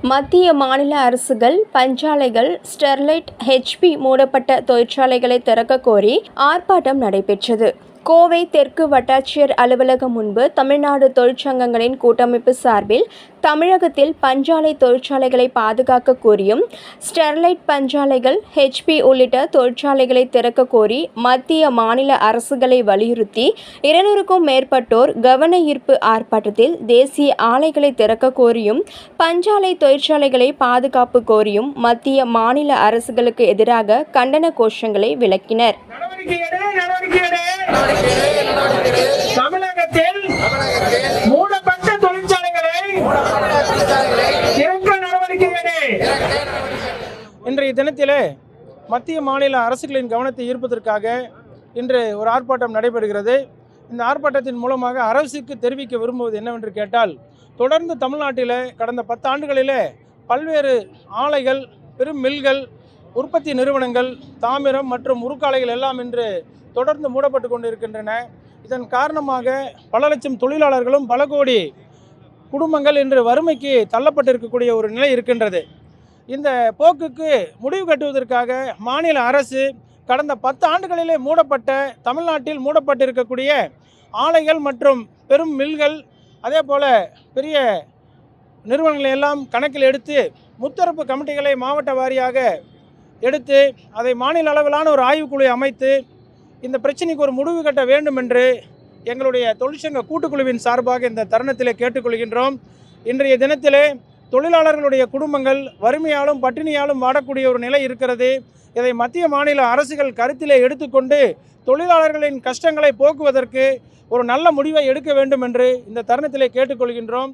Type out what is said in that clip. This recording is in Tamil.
மத்திய மாநில அரசுகள் பஞ்சாலைகள் ஸ்டெர்லைட் ஹெச்பி மூடப்பட்ட தொழிற்சாலைகளை திறக்க கோரி ஆர்ப்பாட்டம் நடைபெற்றது. கோவை தெற்கு வட்டாட்சியர் அலுவலகம் முன்பு தமிழ்நாடு தொழிற்சங்கங்களின் கூட்டமைப்பு சார்பில் தமிழகத்தில் பஞ்சாலை தொழிற்சாலைகளை பாதுகாக்க கோரியும் ஸ்டெர்லைட் பஞ்சாலைகள் ஹெச்பி உள்ளிட்ட தொழிற்சாலைகளை திறக்க கோரி மத்திய மாநில அரசுகளை வலியுறுத்தி இருநூறுக்கும் மேற்பட்டோர் கவன ஈர்ப்பு ஆர்ப்பாட்டத்தில் தேசிய ஆலைகளை திறக்க கோரியும் பஞ்சாலை தொழிற்சாலைகளை பாதுகாப்பு கோரியும் மத்திய மாநில அரசுகளுக்கு எதிராக கண்டன கோஷங்களை விளக்கினர். நடவடிக்கை எடு, நடவடிக்கை எடு. தமிழகத்தில் மூடப்பட்ட தொழிற்சாலைகளை திறக்க நடவடிக்கை எடு. இன்றைய தினத்திலே மத்திய மாநில அரசுகளின் கவனத்தை ஈர்ப்பதற்காக இன்று ஒரு ஆர்ப்பாட்டம் நடைபெறுகிறது. இந்த ஆர்ப்பாட்டத்தின் மூலமாக அரசுக்கு தெரிவிக்க விரும்புவது என்னவென்று கேட்டால் தொடர்ந்து தமிழ்நாட்டில் கடந்த பத்தாண்டுகளில் பல்வேறு ஆலைகள் பெரும் மில்கள் உற்பத்தி நிறுவனங்கள் தாமிரம் மற்றும் உருக்காலைகள் எல்லாம் இன்று தொடர்ந்து மூடப்பட்டு கொண்டிருக்கின்றன. இதன் காரணமாக பல லட்சம் தொழிலாளர்களும் பல கோடி குடும்பங்கள் இன்று வறுமைக்கு தள்ளப்பட்டிருக்கக்கூடிய ஒரு நிலை இருக்கின்றது. இந்த போக்குக்கு முடிவு கட்டுவதற்காக மாநில அரசு கடந்த பத்து ஆண்டுகளிலே மூடப்பட்ட தமிழ்நாட்டில் மூடப்பட்டிருக்கக்கூடிய ஆலைகள் மற்றும் பெரும் மில்கள் அதே போல் பெரிய நிறுவனங்களை எல்லாம் கணக்கில் எடுத்து முத்தரப்பு கமிட்டிகளை மாவட்ட வாரியாக எடுத்து அதை மாநில அளவிலான ஒரு ஆய்வுக்குழு அமைத்து இந்த பிரச்சனைக்கு ஒரு முடிவு கட்ட வேண்டும் என்று எங்களுடைய தொழிற்சங்க கூட்டுக்குழுவின் சார்பாக இந்த தருணத்திலே கேட்டுக்கொள்கின்றோம். இன்றைய தினத்திலே தொழிலாளர்களுடைய குடும்பங்கள் வறுமையாலும் பட்டினியாலும் வாடக்கூடிய ஒரு நிலை இருக்கிறது. இதை மத்திய மாநில அரசுகள் கருத்திலே எடுத்துக்கொண்டு தொழிலாளர்களின் கஷ்டங்களை போக்குவதற்கு ஒரு நல்ல முடிவை எடுக்க வேண்டும் என்று இந்த தருணத்திலே கேட்டுக்கொள்கின்றோம்.